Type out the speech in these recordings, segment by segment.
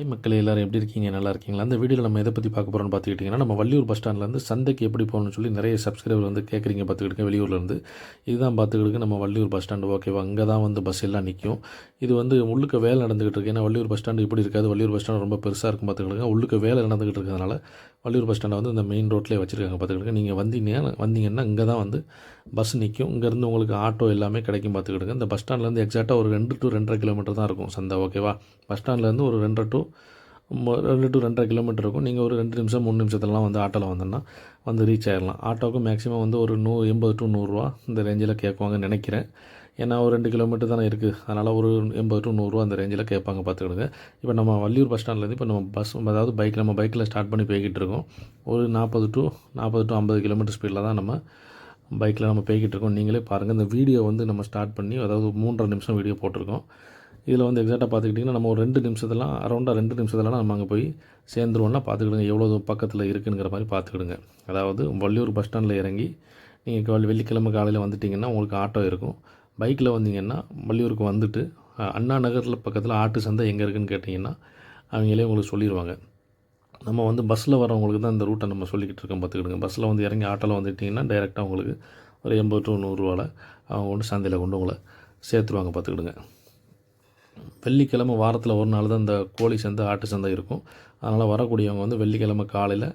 ஐ மக்கள் எல்லோரும் எப்படி இருக்கீங்க? நல்லா இருக்கீங்களா? அந்த வீடியோவில் நம்ம எதை பற்றி பார்க்க போகிறோம்னு பார்த்துக்கிட்டிங்கன்னா நம்ம வள்ளியூர் பஸ் ஸ்டாண்ட்லேருந்து சந்தைக்கு எப்படி போகணும்னு சொல்லி நிறைய சப்ஸ்கிரைபர் வந்து கேட்குறீங்க பார்த்துக்கிட்டு வெளியூர்லேருந்து இதுதான் பார்த்துக்கிட்டு நம்ம வள்ளியூர் பஸ் ஸ்டாண்டு. ஓகேவா அங்கே தான் வந்து பஸ் எல்லாம் நிற்கும் இது வந்து உள்ளுக்க வேலை நடந்துகிட்டு இருக்கு. ஏன்னா வள்ளியூர் பஸ் ஸ்டாண்டு இப்படி இருக்காது. வள்ளியூர் பஸ் ஸ்டாண்டு ரொம்ப பெருசாக இருக்கும் பார்த்துக்கிட்டு உள்ளுக்க வேலை நடந்துகிட்டு இருக்கிறதுனால வள்ளியூர் பஸ் ஸ்டாண்டை வந்து இந்த மெயின் ரோட்லேயே வச்சுருக்காங்க. பார்த்துக்கிடுங்க. நீங்கள் வந்தீங்கன்னா வந்தீங்கன்னா இங்கே தான் வந்து பஸ் நிற்கும் இங்கேருந்து உங்களுக்கு ஆட்டோ எல்லாமே கிடைக்கும் பார்த்துக்கிடுங்க. இந்த பஸ் ஸ்டாண்ட்லேருந்து எக்ஸாக்டாக ஒரு ரெண்டு டு ரெண்டரை கிலோமீட்டர் தான் இருக்கும் சந்தை ஓகேவா பஸ் ஸ்டாண்ட்லேருந்து ஒரு ரெண்டரை டு ரெண்டு டு ரெண்டரை கிலோமீட்டர் இருக்கும். நீங்கள் ஒரு ரெண்டு நிமிஷம் மூணு நிமிஷத்துலலாம் வந்து ஆட்டோவில் வந்தோன்னா வந்து ரீச் ஆயிடலாம் ஆட்டோவுக்கு மேக்ஸிமம் வந்து ஒரு நூ எண்பது டு நூறுரூவா இந்த ரேஞ்சில் கேட்குவாங்கன்னு நினைக்கிறேன். ஏன்னா ஒரு ரெண்டு கிலோமீட்டர் தானே இருக்குது அதனால் ஒரு எண்பது டு நூறுரூவா அந்த ரேஞ்சில் கேட்பாங்க பார்த்துக்கிடுங்க. இப்போ நம்ம வள்ளியூர் பஸ் ஸ்டாண்ட்லேருந்து இப்போ நம்ம பஸ் அதாவது பைக் நம்ம பைக்கில் ஸ்டார்ட் பண்ணி போய்கிட்டு இருக்கோம். ஒரு நாற்பது டு நாற்பது டு ஐம்பது கிலோமீட்டர் ஸ்பீடில் தான் நம்ம பைக்கில் நம்ம போய்கிட்டு இருக்கோம். நீங்களே பாருங்கள் இந்த வீடியோ வந்து நம்ம ஸ்டார்ட் பண்ணி அதாவது மூன்றரை நிமிஷம் வீடியோ போட்டிருக்கோம். இதில் வந்து எக்ஸாக்டாக பார்த்துக்கிட்டிங்கன்னா நம்ம ஒரு ரெண்டு நிமிஷத்துலாம் அரௌண்டாக ரெண்டு நிமிஷத்துலலாம் நம்ம அங்கே போய் சேர்ந்துருவோம்னா பார்த்துக்கிடுங்க. எவ்வளோ பக்கத்தில் இருக்குங்கிற மாதிரி பார்த்துக்கிடுங்க. அதாவது வள்ளியூர் பஸ் ஸ்டாண்டில் இறங்கி நீங்கள் வெள்ளிக்கிழமை காலையில் வந்துட்டிங்கன்னா உங்களுக்கு ஆட்டோ இருக்கும். பைக்கில் வந்தீங்கன்னா வள்ளியூருக்கு வந்துட்டு அண்ணா நகரில் பக்கத்தில் ஆட்டு சந்தை எங்கே இருக்குன்னு கேட்டிங்கன்னா அவங்களே உங்களுக்கு சொல்லிடுவாங்க நம்ம வந்து பஸ்ஸில் வரவங்களுக்கு தான் இந்த ரூட்டை நம்ம சொல்லிக்கிட்டு இருக்கோம் பார்த்துக்கிடுங்க. பஸ்ஸில் வந்து இறங்கி ஆட்டோவில் வந்துட்டிங்கன்னா டைரெக்டாக உங்களுக்கு ஒரு எண்பது டு நூறுரூவாவில் அவங்க கொண்டு சந்தையில் கொண்டு உங்களை சேர்த்துருவாங்க பார்த்துக்கிடுங்க. வெள்ளிக்கிழமை வாரத்தில் ஒரு நாள் தான் இந்த கோழி சந்தை ஆட்டு சந்தை இருக்கும். அதனால் வரக்கூடியவங்க வந்து வெள்ளிக்கிழமை காலையில்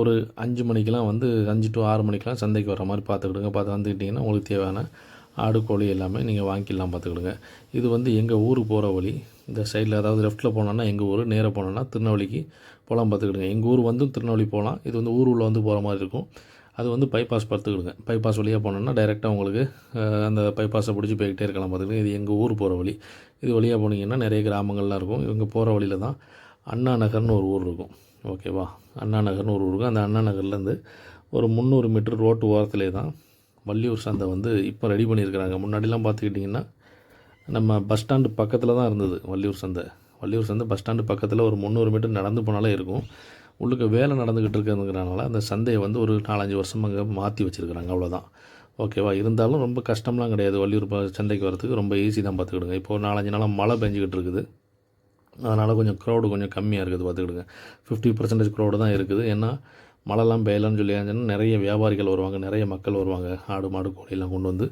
ஒரு அஞ்சு மணிக்கெலாம் வந்து அஞ்சு டு ஆறு மணிக்கெலாம் சந்தைக்கு வர மாதிரி பார்த்துக்கிடுங்க. பார்த்து வந்துக்கிட்டிங்கன்னா உங்களுக்கு தேவையான ஆடு கோழி எல்லாமே நீங்கள் வாங்கிக்கலாம் பார்த்துக்கிடுங்க. இது வந்து எங்கள் ஊருக்கு போகிற வழி. இந்த சைடில் அதாவது லெஃப்ட்டில் போனோன்னா எங்கள் ஊர் நேராக போனோன்னா திருநெல்வேலிக்கு போகலாம் பார்த்துக்கிடுங்க. எங்கள் ஊர் வந்து திருநெல்வேலி போகலாம் இது வந்து ஊர் உள்ளே வந்து போகிற மாதிரி இருக்கும். அது வந்து பைபாஸ் பார்த்துக்கிடுங்க பைபாஸ் வழியாக போனோன்னா டைரெக்டாக உங்களுக்கு அந்த பைபாஸை பிடிச்சி போய்கிட்டே இருக்கலாம் பார்த்துக்கிடுங்க இது எங்கள் ஊர் போகிற வழி. இது வழியாக போனீங்கன்னா நிறைய கிராமங்கள்லாம் இருக்கும். இவங்க போகிற வழியில் தான் அண்ணா நகர்னு ஒரு ஊர் இருக்கும். ஓகேவா அண்ணா நகர்னு ஒரு ஊர் இருக்கும். அந்த அண்ணா நகர்லேருந்து ஒரு முந்நூறு மீட்டர் ரோட்டு ஓரத்திலே தான் வள்ளியூர் சந்தை வந்து இப்போ ரெடி பண்ணியிருக்கிறாங்க. முன்னாடிலாம் பார்த்துக்கிட்டிங்கன்னா நம்ம பஸ் ஸ்டாண்டு பக்கத்தில் தான் இருந்தது வள்ளியூர் சந்தை. வள்ளியூர் சந்தை பஸ் ஸ்டாண்டு பக்கத்தில் ஒரு முந்நூறு மீட்டர் நடந்து போனாலே இருக்கும். உள்ளுக்கு வேலை நடந்துக்கிட்டு இருக்கிறதுனால அந்த சந்தையை வந்து ஒரு நாலஞ்சு வருஷம் அங்கே மாற்றி வச்சுருக்குறாங்க. அவ்வளோதான் ஓகேவா இருந்தாலும் ரொம்ப கஷ்டம்லாம் கிடையாது. வள்ளியூர் சந்தைக்கு வரதுக்கு ரொம்ப ஈஸி தான் பார்த்துக்கிடுங்க. இப்போ நாலஞ்சு நாளாக மழை பெஞ்சிக்கிட்டு இருக்குது. அதனால் கொஞ்சம் க்ரௌடு கொஞ்சம் கம்மியாக இருக்குது பார்த்துக்கிடுங்க. ஃபிஃப்டி பர்சன்டேஜ் க்ரௌடு தான் இருக்குது. ஏன்னா மழைலாம் பெய்யலன்னு சொல்லி நிறைய வியாபாரிகள் வருவாங்க. நிறைய மக்கள் வருவாங்க. ஆடு மாடு கோழியெல்லாம் கொண்டு வந்து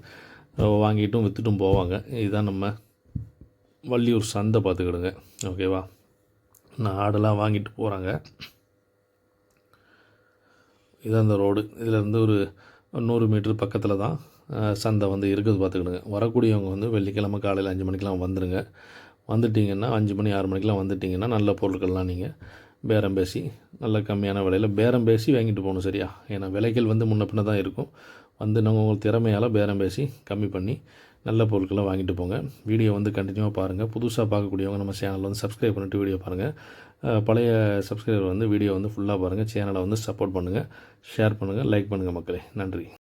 வாங்கிட்டும் விற்றுட்டும் போவாங்க. இதுதான் நம்ம வள்ளியூர் சந்தை பார்த்துக்கிடுங்க. ஓகேவா நான் ஆடெல்லாம் வாங்கிட்டு போகிறாங்க இதான் அந்த ரோடு. இதிலேருந்து ஒரு நூறு மீட்ரு பக்கத்தில் தான் சந்தை வந்து இருக்குது பார்த்துக்கிடுங்க. வரக்கூடியவங்க வந்து வெள்ளிக்கிழமை காலையில் அஞ்சு மணிக்கெலாம் வந்துடுங்க வந்துட்டிங்கன்னா அஞ்சு மணி ஆறு மணிக்கெலாம் வந்துட்டிங்கன்னா நல்ல பொருட்கள்லாம் நீங்கள் பேரம் பேசி நல்ல கம்மியான விலையில் பேரம் பேசி வாங்கிட்டு போகணும் சரியா? ஏன்னா விலைகள் வந்து முன்ன பின்ன தான் இருக்கும். வந்து நம்ம உங்கள் திறமையால் பேரம் பேசி கம்மி பண்ணி நல்ல பொருட்களை வாங்கிட்டு போங்க. வீடியோ வந்து கண்டினியூவாக பாருங்கள் புதுசாக பார்க்கக்கூடியவங்க நம்ம சேனலில் வந்து சப்ஸ்கிரைப் பண்ணிட்டு வீடியோ பாருங்கள் பழைய சப்ஸ்கிரைபர் வந்து வீடியோ வந்து ஃபுல்லாக பாருங்கள் சேனலை வந்து சப்போர்ட் பண்ணுங்கள் ஷேர் பண்ணுங்கள் லைக் பண்ணுங்கள் மக்களே. நன்றி.